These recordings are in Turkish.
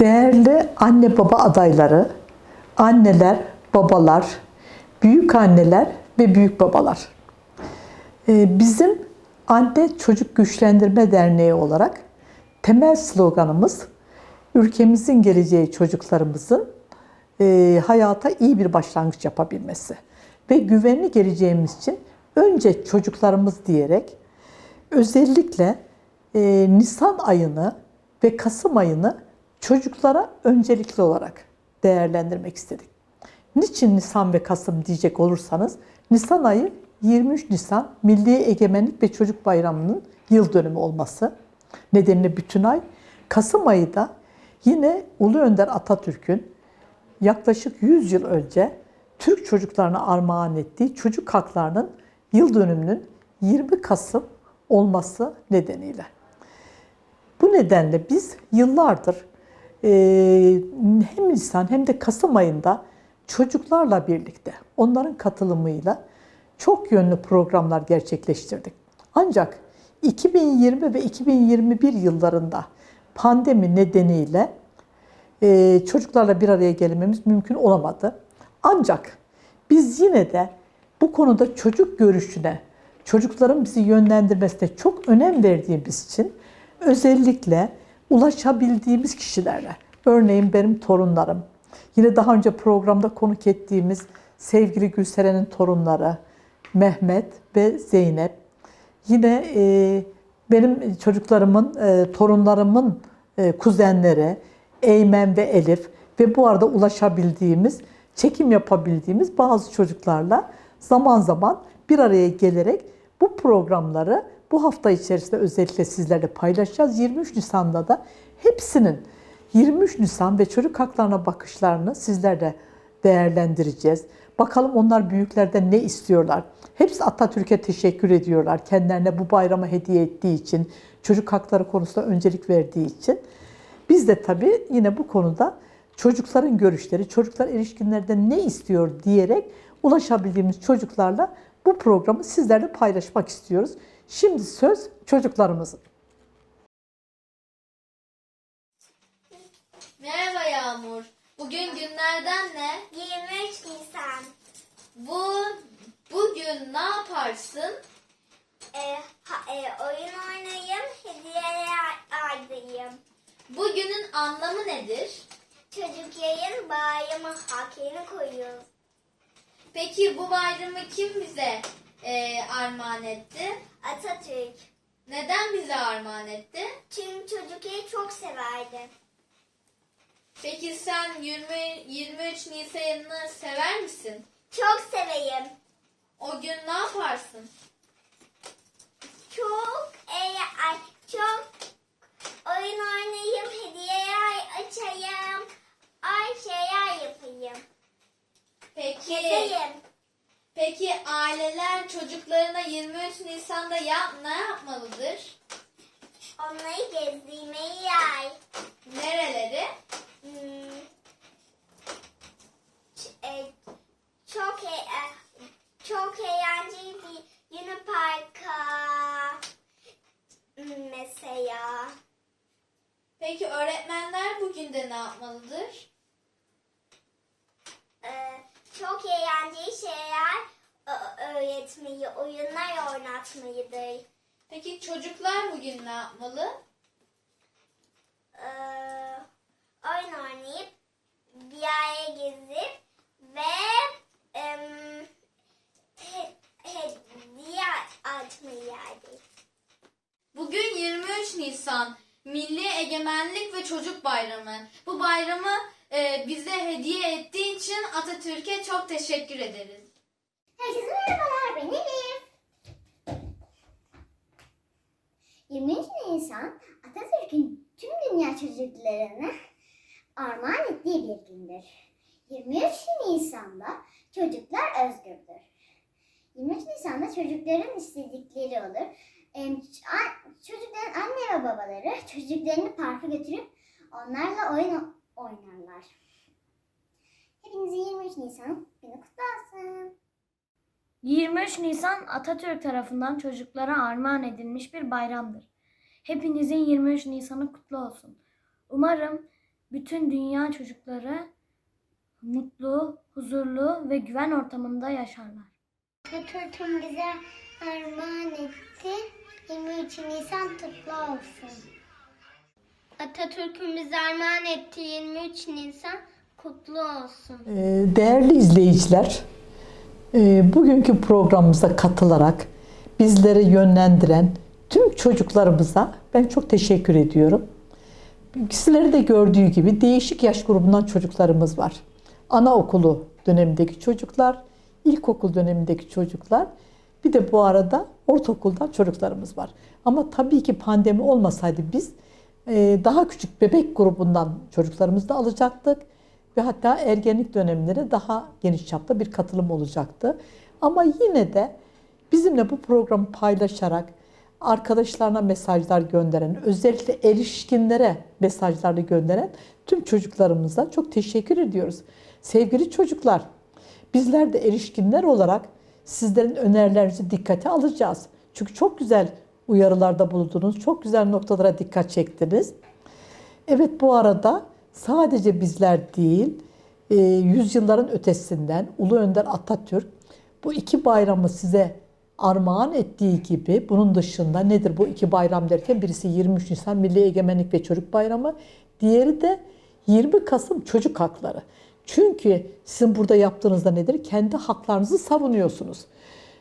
Değerli anne baba adayları, anneler, babalar, büyük anneler ve büyük babalar. Ee, Bizim Anne Çocuk Güçlendirme Derneği olarak temel sloganımız ülkemizin geleceği çocuklarımızın e, hayata iyi bir başlangıç yapabilmesi ve güvenli geleceğimiz için önce çocuklarımız diyerek özellikle e, Nisan ayını ve Kasım ayını çocuklara öncelikli olarak değerlendirmek istedik. Niçin Nisan ve Kasım diyecek olursanız Nisan ayı 23 Nisan Milli Egemenlik ve Çocuk Bayramı'nın yıl dönümü olması nedeniyle bütün ay. Kasım ayı da yine Ulu Önder Atatürk'ün yaklaşık 100 yıl önce Türk çocuklarına armağan ettiği çocuk haklarının yıl dönümünün 20 Kasım olması nedeniyle. Bu nedenle biz yıllardır hem Nisan hem de Kasım ayında çocuklarla birlikte, onların katılımıyla çok yönlü programlar gerçekleştirdik. Ancak 2020 ve 2021 yıllarında pandemi nedeniyle e, çocuklarla bir araya gelmemiz mümkün olamadı. Ancak biz yine de bu konuda çocuk görüşüne, çocukların bizi yönlendirmesine çok önem verdiğimiz için özellikle ulaşabildiğimiz kişilerle, örneğin benim torunlarım, yine daha önce programda konuk ettiğimiz sevgili Gülseren'in torunları, Mehmet ve Zeynep, yine e, benim çocuklarımın, e, torunlarımın e, kuzenleri, Eymen ve Elif ve bu arada ulaşabildiğimiz, çekim yapabildiğimiz bazı çocuklarla zaman zaman bir araya gelerek bu programları bu hafta içerisinde özellikle sizlerle paylaşacağız. 23 Nisan'da da hepsinin 23 Nisan ve çocuk haklarına bakışlarını sizlerle değerlendireceğiz. Bakalım onlar büyüklerden ne istiyorlar? Hepsi Atatürk'e teşekkür ediyorlar. Kendilerine bu bayramı hediye ettiği için, çocuk hakları konusunda öncelik verdiği için. Biz de tabii yine bu konuda çocukların görüşleri, çocuklar erişkinlerden ne istiyor diyerek ulaşabildiğimiz çocuklarla bu programı sizlerle paylaşmak istiyoruz. Şimdi söz çocuklarımızın. Merhaba Yağmur. Bugün günlerden ne? 23 Nisan. Bu bugün ne yaparsın? Ee, ha- e, oyun oynayayım, hediyeler aldırayım. Bugünün anlamı nedir? Çocuk yayın bayramı hakini koyuyoruz. Peki bu bayramı kim bize e, armağan etti? Atatürk. Neden bize armağan etti? Çünkü çocuk yayı çok severdi. Peki sen 20, 23 Nisan'ı sever misin? Çok seveyim. O gün ne yaparsın? Çok e, ay, çok oyun oynayayım, hediyeler açayım. Ay şeyler yapayım. Peki Gezeyim. Peki aileler çocuklarına 23 Nisan'da ya, ne yapmalıdır? Onları gezdirmeyi yay. Nereleri? Hmm. E, çok e, e, çok eğlenceli bir Yunus Park'a mesela Peki öğretmenler bugün de ne yapmalıdır? e, çok eğlenceli şeyler öğretmeyi, oyunlar oynatmayıdır. Peki çocuklar bugün ne yapmalı? E, oyun oynayıp bir yere gezip ve he- hediye atmayı yerdir. Bugün 23 Nisan Milli Egemenlik ve Çocuk Bayramı. Bu bayramı e, bize hediye ettiği için Atatürk'e çok teşekkür ederiz. Herkese merhabalar, ben Elif. 23 Nisan Atatürk'ün tüm dünya çocuklarına armağan ettiği bir gündür. 23 Nisan'da çocuklar özgürdür. 23 Nisan'da çocukların istedikleri olur. Çocukların anne ve babaları çocuklarını parka götürüp onlarla oyun oynarlar. Hepinize 23 Nisan günü kutlu olsun. 23 Nisan Atatürk tarafından çocuklara armağan edilmiş bir bayramdır. Hepinizin 23 Nisan'ı kutlu olsun. Umarım bütün dünya çocukları mutlu, huzurlu ve güven ortamında yaşarlar. Atatürk'ün bize armağan etti. 23 Nisan kutlu olsun. Atatürk'ün bize armağan ettiği 23 Nisan kutlu olsun. Ee, Değerli izleyiciler, e, bugünkü programımıza katılarak bizleri yönlendiren tüm çocuklarımıza ben çok teşekkür ediyorum. Sizleri de gördüğü gibi değişik yaş grubundan çocuklarımız var. Anaokulu dönemindeki çocuklar, ilkokul dönemindeki çocuklar, bir de bu arada ortaokuldan çocuklarımız var. Ama tabii ki pandemi olmasaydı biz e, daha küçük bebek grubundan çocuklarımızı da alacaktık ve hatta ergenlik dönemleri daha geniş çapta bir katılım olacaktı. Ama yine de bizimle bu programı paylaşarak arkadaşlarına mesajlar gönderen, özellikle erişkinlere mesajlarını gönderen tüm çocuklarımıza çok teşekkür ediyoruz. Sevgili çocuklar, bizler de erişkinler olarak sizlerin önerilerinizi dikkate alacağız. Çünkü çok güzel uyarılarda bulundunuz, çok güzel noktalara dikkat çektiniz. Evet bu arada sadece bizler değil, e, yüzyılların ötesinden Ulu Önder Atatürk bu iki bayramı size armağan ettiği gibi bunun dışında nedir bu iki bayram derken birisi 23 Nisan Milli Egemenlik ve Çocuk Bayramı, diğeri de 20 Kasım Çocuk Hakları. Çünkü sizin burada yaptığınızda nedir? Kendi haklarınızı savunuyorsunuz.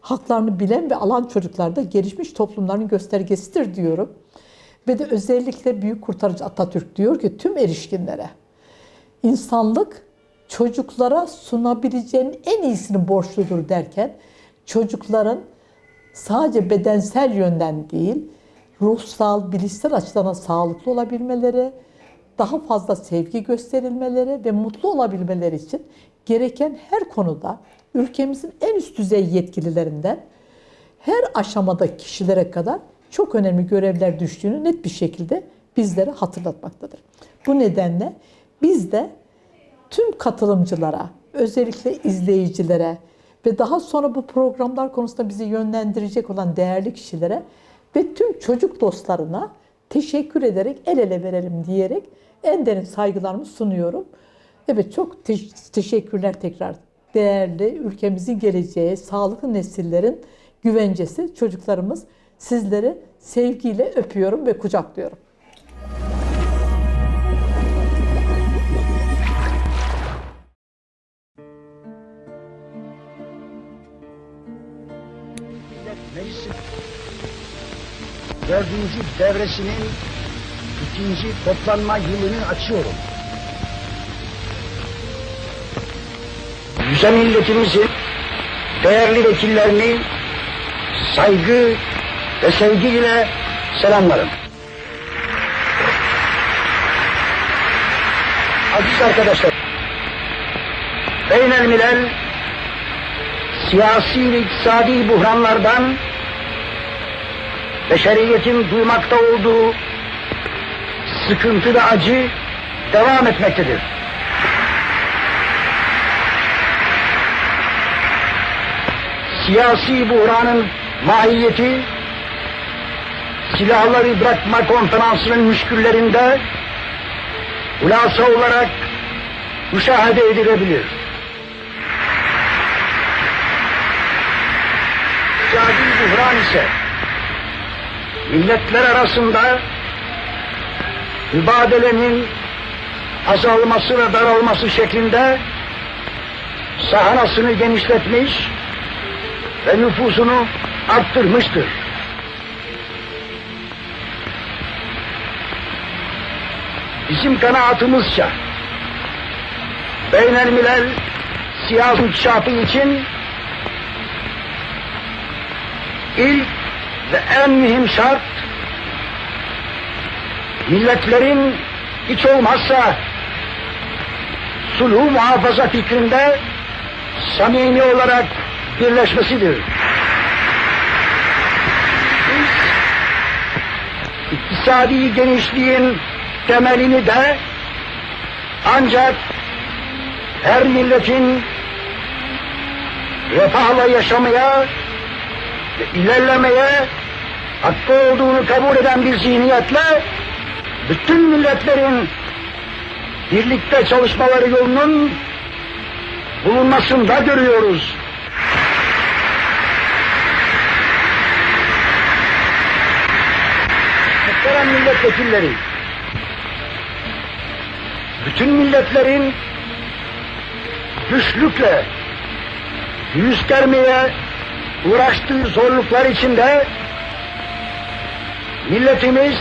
Haklarını bilen ve alan çocuklar da gelişmiş toplumların göstergesidir diyorum. Ve de özellikle büyük kurtarıcı Atatürk diyor ki tüm erişkinlere insanlık çocuklara sunabileceğinin en iyisini borçludur derken çocukların sadece bedensel yönden değil, ruhsal, bilişsel açıdan da sağlıklı olabilmeleri, daha fazla sevgi gösterilmeleri ve mutlu olabilmeleri için gereken her konuda ülkemizin en üst düzey yetkililerinden her aşamada kişilere kadar çok önemli görevler düştüğünü net bir şekilde bizlere hatırlatmaktadır. Bu nedenle biz de tüm katılımcılara, özellikle izleyicilere ve daha sonra bu programlar konusunda bizi yönlendirecek olan değerli kişilere ve tüm çocuk dostlarına teşekkür ederek el ele verelim diyerek en derin saygılarımı sunuyorum. Evet çok te- teşekkürler tekrar. Değerli ülkemizin geleceği, sağlıklı nesillerin güvencesi çocuklarımız sizleri sevgiyle öpüyorum ve kucaklıyorum. Dördüncü devresinin ikinci toplanma yılını açıyorum. Yüce milletimizin değerli vekillerini saygı ve sevgiyle selamlarım. Aziz arkadaşlar, Beynelmilel siyasi ve iktisadi buhranlardan beşeriyetin duymakta olduğu sıkıntı ve acı devam etmektedir. Siyasi buhranın mahiyeti silahları bırakma konferansının müşküllerinde hulasa olarak müşahede edilebilir. İktisadi buhran ise milletler arasında mübadelenin azalması ve daralması şeklinde sahanasını genişletmiş ve nüfusunu arttırmıştır. Bizim kanaatimizce beynelmilel siyasi inkişafı için ilk ve en mühim şart milletlerin hiç olmazsa sulhu muhafaza fikrinde samimi olarak birleşmesidir. Biz iktisadi genişliğin temelini de ancak her milletin refahla yaşamaya ilerlemeye hakkı olduğunu kabul eden bir zihniyetle bütün milletlerin birlikte çalışmaları yolunun bulunmasında görüyoruz. Muhterem milletvekilleri, bütün milletlerin güçlükle yüz germeye uğraştığı zorluklar içinde milletimiz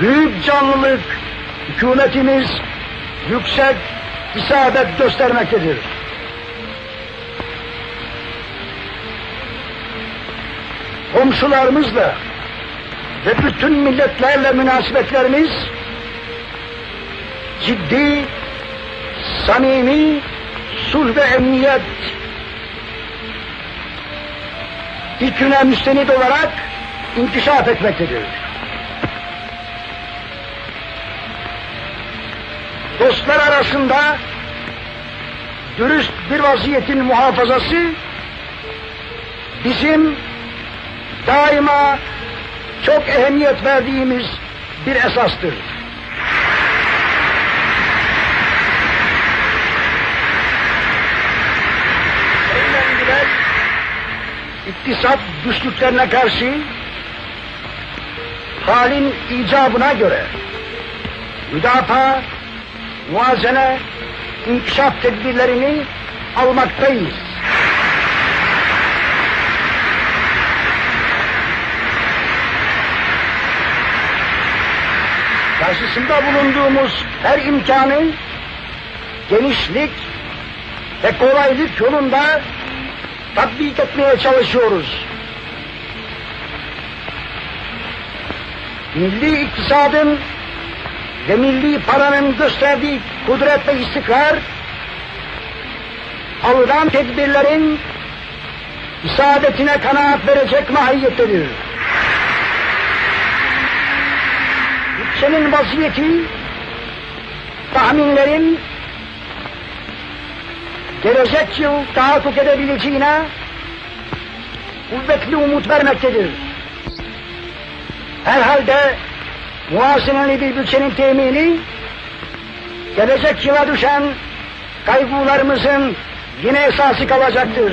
büyük canlılık, hükümetimiz yüksek isabet göstermektedir. Komşularımızla ve bütün milletlerle münasebetlerimiz ciddi, samimi, sulh ve emniyet fikrine müstenit olarak inkişaf etmektedir. Dostlar arasında dürüst bir vaziyetin muhafazası bizim daima çok ehemmiyet verdiğimiz bir esastır. Eğlendiler, iktisat güçlüklerine karşı halin icabına göre müdafaa, muazene, inkişaf tedbirlerini almaktayız. Karşısında bulunduğumuz her imkanı genişlik ve kolaylık yolunda tatbik etmeye çalışıyoruz. Milli iktisadın ve milli paranın gösterdiği kudret ve istikrar, alınan tedbirlerin isaadetine kanaat verecek mahiyettedir. Bütçenin vaziyeti, tahminlerin gelecek yıl tahakkuk edebileceğine kuvvetli umut vermektedir. Herhalde muhaseneli bir bütçenin temini gelecek yıla düşen kaygılarımızın yine esası kalacaktır.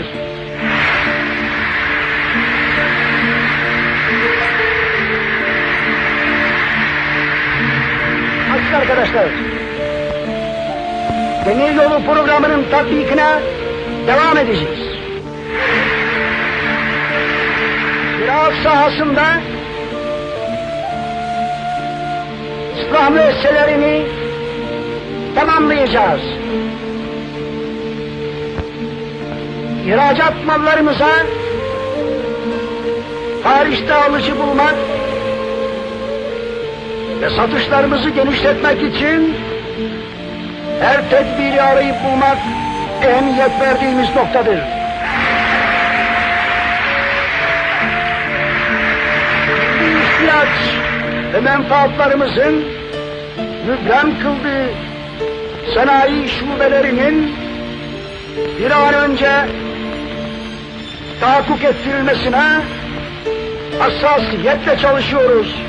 Aziz arkadaşlar, Demir Yolu programının tatbikine devam edeceğiz. Ziraat sahasında İslam müesseselerini tamamlayacağız. İhracat mallarımıza hariçte alıcı bulmak ve satışlarımızı genişletmek için her tedbiri arayıp bulmak ehemmiyet verdiğimiz noktadır. İhtiyaç ve menfaatlarımızın mübrem kıldığı sanayi şubelerinin bir an önce tahakkuk ettirilmesine hassasiyetle çalışıyoruz.